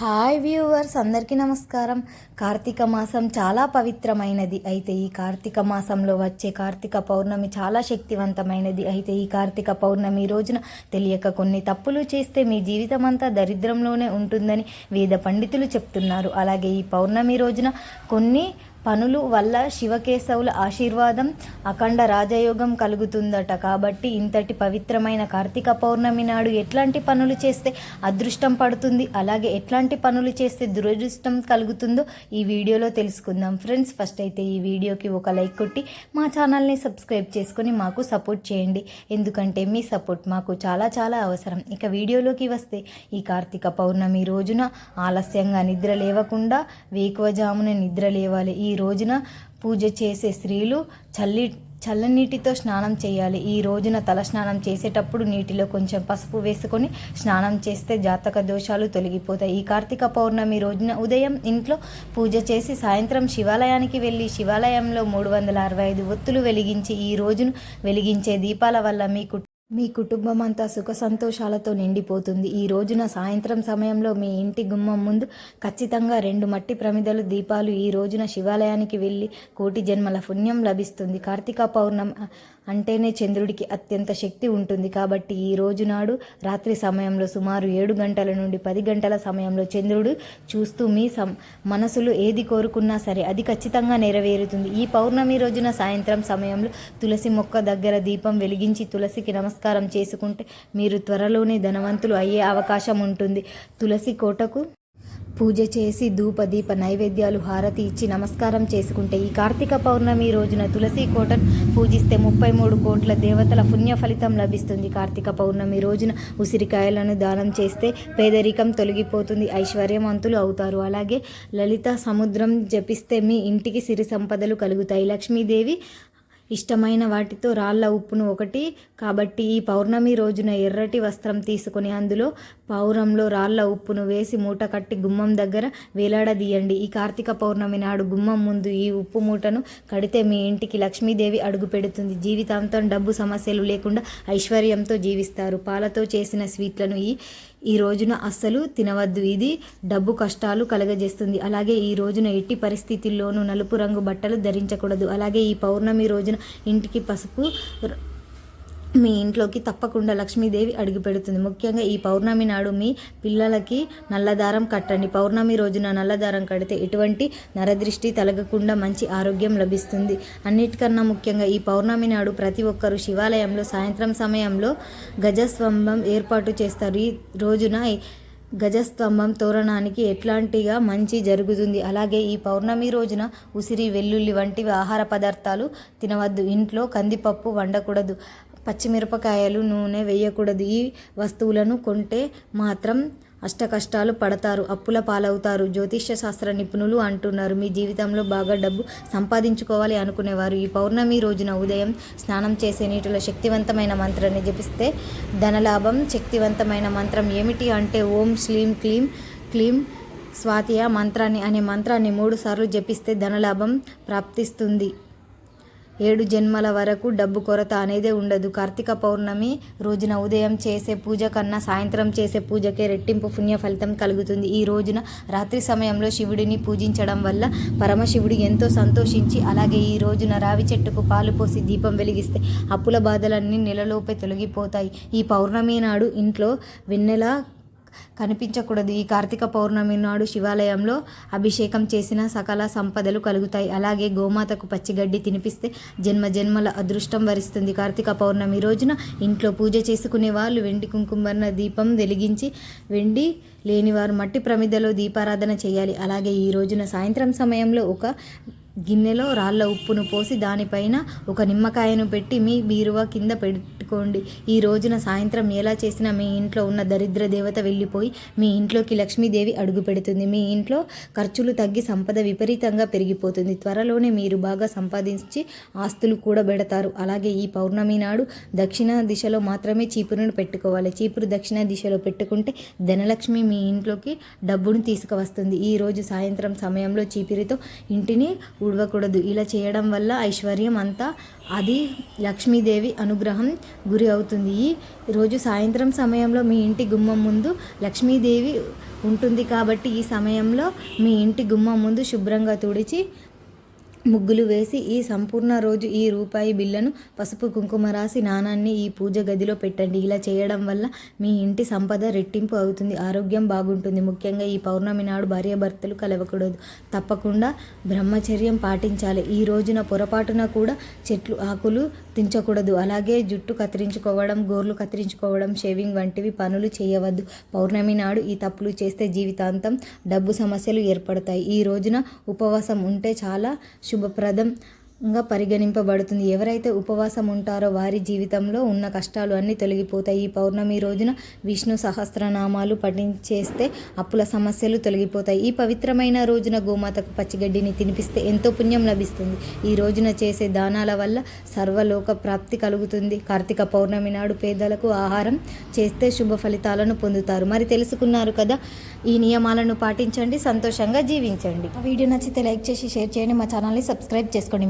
Hi viewers అందరికీ నమస్కారం. కార్తీక మాసం చాలా పవిత్రమైనది. అయితే ఈ కార్తీక మాసంలో వచ్చే కార్తీక పౌర్ణమి చాలా శక్తివంతమైనది. అయితే ఈ కార్తీక పౌర్ణమి రోజున తెలియక కొన్ని తప్పులు చేస్తే మీ జీవితం అంతా దరిద్రంలోనే ఉంటుందని వేద పండితులు చెప్తున్నారు. అలాగే ఈ పౌర్ణమి రోజున కొన్ని పనులు వల్ల శివకేశవుల ఆశీర్వాదం అఖండ రాజయోగం కలుగుతుందట. కాబట్టి ఇంతటి పవిత్రమైన కార్తీక పౌర్ణమి నాడు ఎట్లాంటి పనులు చేస్తే అదృష్టం పడుతుంది అలాగే ఎట్లాంటి పనులు చేస్తే దురదృష్టం కలుగుతుందో ఈ వీడియోలో తెలుసుకుందాం. ఫ్రెండ్స్ ఫస్ట్ అయితే ఈ వీడియోకి ఒక లైక్ కొట్టి మా ఛానల్ని సబ్స్క్రైబ్ చేసుకొని మాకు సపోర్ట్ చేయండి. ఎందుకంటే మీ సపోర్ట్ మాకు చాలా చాలా అవసరం. ఇక వీడియోలోకి వస్తే ఈ కార్తీక పౌర్ణమి రోజున ఆలస్యంగా నిద్ర లేవకుండా వేకువజామున నిద్ర లేవాలి. ఈ ఈ రోజున పూజ చేసే స్త్రీలు చల్లి చల్లనీటితో స్నానం చేయాలి. ఈ రోజున తల స్నానం చేసేటప్పుడు నీటిలో కొంచెం పసుపు వేసుకొని స్నానం చేస్తే జాతక దోషాలు తొలగిపోతాయి. ఈ కార్తీక పౌర్ణమి రోజున ఉదయం ఇంట్లో పూజ చేసి సాయంత్రం శివాలయానికి వెళ్ళి శివాలయంలో మూడు వందల అరవై ఐదు ఒత్తులు వెలిగించి ఈ రోజును వెలిగించే దీపాల వల్ల మీకు మీ కుటుంబం అంతా సుఖ సంతోషాలతో నిండిపోతుంది. ఈ రోజున సాయంత్రం సమయంలో మీ ఇంటి గుమ్మం ముందు ఖచ్చితంగా రెండు మట్టి ప్రమిదలు దీపాలు ఈ రోజున శివాలయానికి వెళ్ళి కోటి జన్మల పుణ్యం లభిస్తుంది. కార్తీక పౌర్ణమి అంటేనే చంద్రుడికి అత్యంత శక్తి ఉంటుంది. కాబట్టి ఈ రోజు నాడు రాత్రి సమయంలో సుమారు ఏడు గంటల నుండి పది గంటల సమయంలో చంద్రుడు చూస్తూ మీ సం మనసులు ఏది కోరుకున్నా సరే అది ఖచ్చితంగా నెరవేరుతుంది. ఈ పౌర్ణమి రోజున సాయంత్రం సమయంలో తులసి మొక్క దగ్గర దీపం వెలిగించి తులసికి నమస్కారం నమస్కారం చేసుకుంటే మీరు త్వరలోనే ధనవంతులు అయ్యే అవకాశం ఉంటుంది. తులసి కోటకు పూజ చేసి ధూప దీప నైవేద్యాలు హారతి ఇచ్చి నమస్కారం చేసుకుంటే ఈ కార్తీక పౌర్ణమి రోజున తులసి కోటను పూజిస్తే ముప్పై మూడు కోట్ల దేవతల పుణ్య ఫలితం లభిస్తుంది. కార్తీక పౌర్ణమి రోజున ఉసిరికాయలను దానం చేస్తే పేదరికం తొలగిపోతుంది. ఐశ్వర్యవంతులు అవుతారు. అలాగే లలిత సముద్రం జపిస్తే మీ ఇంటికి సిరి సంపదలు కలుగుతాయి. లక్ష్మీదేవి ఇష్టమైన వాటితో రాళ్ళ ఉప్పును ఒకటి. కాబట్టి ఈ పౌర్ణమి రోజున ఎర్రటి వస్త్రం తీసుకొని అందులో పౌరంలో రాళ్ళ ఉప్పును వేసి మూట కట్టి గుమ్మం దగ్గర వేలాడదీయండి. ఈ కార్తీక పౌర్ణమి నాడు గుమ్మం ముందు ఈ ఉప్పు మూటను కడితే మీ ఇంటికి లక్ష్మీదేవి అడుగు పెడుతుంది. జీవితాంతం డబ్బు సమస్యలు లేకుండా ఐశ్వర్యంతో జీవిస్తారు. పాలతో చేసిన స్వీట్లను ఈ ఈ రోజున అస్సలు తినవద్దు. ఇది డబ్బు కష్టాలు కలగజేస్తుంది. అలాగే ఈ రోజున ఎట్టి పరిస్థితుల్లోనూ నలుపు రంగు బట్టలు ధరించకూడదు. అలాగే ఈ పౌర్ణమి రోజున ఇంటికి పసుపు మీ ఇంట్లోకి తప్పకుండా లక్ష్మీదేవి అడుగు పెడుతుంది. ముఖ్యంగా ఈ పౌర్ణమి నాడు మీ పిల్లలకి నల్లదారం కట్టండి. పౌర్ణమి రోజున నల్లదారం కడితే ఎటువంటి నరదృష్టి తలగకుండా మంచి ఆరోగ్యం లభిస్తుంది. అన్నిటికన్నా ముఖ్యంగా ఈ పౌర్ణమి నాడు ప్రతి ఒక్కరూ శివాలయంలో సాయంత్రం సమయంలో గజస్తంభం ఏర్పాటు చేస్తారు. ఈ రోజున గజస్తంభం తోరణానికి ఎట్లాంటిగా మంచి జరుగుతుంది. అలాగే ఈ పౌర్ణమి రోజున ఉసిరి వెల్లుల్లి వంటివి ఆహార పదార్థాలు తినవద్దు. ఇంట్లో కందిపప్పు వండకూడదు. పచ్చిమిరపకాయలు నూనె వేయకూడదు. ఈ వస్తువులను కొంటే మాత్రం అష్టకష్టాలు పడతారు అప్పుల పాలవుతారు. జ్యోతిష్య శాస్త్ర నిపుణులు అంటున్నారు మీ జీవితంలో బాగా డబ్బు సంపాదించుకోవాలి అనుకునేవారు. ఈ పౌర్ణమి రోజున ఉదయం స్నానం చేసే నీటిలో శక్తివంతమైన మంత్రాన్ని జపిస్తే ధనలాభం శక్తివంతమైన మంత్రం ఏమిటి అంటే ఓం శ్లీం క్లీం క్లీం స్వాతియ మంత్రాన్ని అనే మంత్రాన్ని మూడు సార్లు జపిస్తే ధనలాభం ప్రాప్తిస్తుంది. ఏడు జన్మల వరకు డబ్బు కొరత అనేదే ఉండదు. కార్తీక పౌర్ణమి రోజున ఉదయం చేసే పూజ కన్నా సాయంత్రం చేసే పూజకే రెట్టింపు పుణ్య ఫలితం కలుగుతుంది. ఈ రోజున రాత్రి సమయంలో శివుడిని పూజించడం వల్ల పరమశివుడు ఎంతో సంతోషించి అలాగే ఈ రోజున రావి చెట్టుకు పాలు పోసి దీపం వెలిగిస్తే అప్పుల బాధలన్నీ నెలలోపే తొలగిపోతాయి. ఈ పౌర్ణమి నాడు ఇంట్లో వెన్నెల కనిపించకూడదు. ఈ కార్తీక పౌర్ణమి నాడు శివాలయంలో అభిషేకం చేసిన సకల సంపదలు కలుగుతాయి. అలాగే గోమాతకు పచ్చిగడ్డి తినిపిస్తే జన్మ జన్మల అదృష్టం వరిస్తుంది. కార్తీక పౌర్ణమి రోజున ఇంట్లో పూజ చేసుకునే వాళ్ళు వెండి కుంకుమర్ణ దీపం వెలిగించి వెండి లేనివారు మట్టి ప్రమిదలో దీపారాధన చేయాలి. అలాగే ఈ రోజున సాయంత్రం సమయంలో ఒక గిన్నెలో రాళ్ళ ఉప్పును పోసి దానిపైన ఒక నిమ్మకాయను పెట్టి మీ బీరువా కింద పెట్టుకోండి. ఈ రోజున సాయంత్రం ఎలా చేసినా మీ ఇంట్లో ఉన్న దరిద్ర దేవత వెళ్ళిపోయి మీ ఇంట్లోకి లక్ష్మీదేవి అడుగు పెడుతుంది. మీ ఇంట్లో ఖర్చులు తగ్గి సంపద విపరీతంగా పెరిగిపోతుంది. త్వరలోనే మీరు బాగా సంపాదించి ఆస్తులు కూడా పెడతారు. అలాగే ఈ పౌర్ణమి నాడు దక్షిణ దిశలో మాత్రమే చీపురును పెట్టుకోవాలి. చీపురు దక్షిణ దిశలో పెట్టుకుంటే ధనలక్ష్మి మీ ఇంట్లోకి డబ్బును తీసుకువస్తుంది. ఈ రోజు సాయంత్రం సమయంలో చీపిరితో ఇంటిని ఊడవకూడదు. ఇలా చేయడం వల్ల ఐశ్వర్యం అంతా అది లక్ష్మీదేవి అనుగ్రహం గురి అవుతుంది. ఈ రోజు సాయంత్రం సమయంలో మీ ఇంటి గుమ్మం ముందు లక్ష్మీదేవి ఉంటుంది కాబట్టి ఈ సమయంలో మీ ఇంటి గుమ్మం ముందు శుభ్రంగా తుడిచి ముగ్గులు వేసి ఈ సంపూర్ణ రోజు ఈ రూపాయి బిల్లను పసుపు కుంకుమ రాసి నాణాన్ని ఈ పూజ గదిలో పెట్టండి. ఇలా చేయడం వల్ల మీ ఇంటి సంపద రెట్టింపు అవుతుంది. ఆరోగ్యం బాగుంటుంది. ముఖ్యంగా ఈ పౌర్ణమి నాడు భార్యాభర్తలు కలవకూడదు. తప్పకుండా బ్రహ్మచర్యం పాటించాలి. ఈ రోజున పొరపాటున కూడా చెట్లు ఆకులు తించకూడదు. అలాగే జుట్టు కత్తిరించుకోవడం గోర్లు కత్తిరించుకోవడం షేవింగ్ వంటివి పనులు చేయవద్దు. పౌర్ణమి నాడు ఈ తప్పులు చేస్తే జీవితాంతం డబ్బు సమస్యలు ఏర్పడతాయి. ఈ రోజున ఉపవాసం ఉంటే చాలా ശുഭപ്രദം. గా పరిగణింపబడుతుంది. ఎవరైతే ఉపవాసం ఉంటారో వారి జీవితంలో ఉన్న కష్టాలు అన్నీ తొలగిపోతాయి. ఈ పౌర్ణమి రోజున విష్ణు సహస్రనామాలు పఠించేస్తే అప్పుల సమస్యలు తొలగిపోతాయి. ఈ పవిత్రమైన రోజున గోమాతకు పచ్చిగడ్డిని తినిపిస్తే ఎంతో పుణ్యం లభిస్తుంది. ఈ రోజున చేసే దానాల వల్ల సర్వలోక ప్రాప్తి కలుగుతుంది. కార్తీక పౌర్ణమి నాడు పేదలకు ఆహారం చేస్తే శుభ ఫలితాలను పొందుతారు. మరి తెలుసుకున్నారు కదా ఈ నియమాలను పాటించండి సంతోషంగా జీవించండి. వీడియో నచ్చితే లైక్ చేసి షేర్ చేయండి. మా ఛానల్ని సబ్స్క్రైబ్ చేసుకోండి.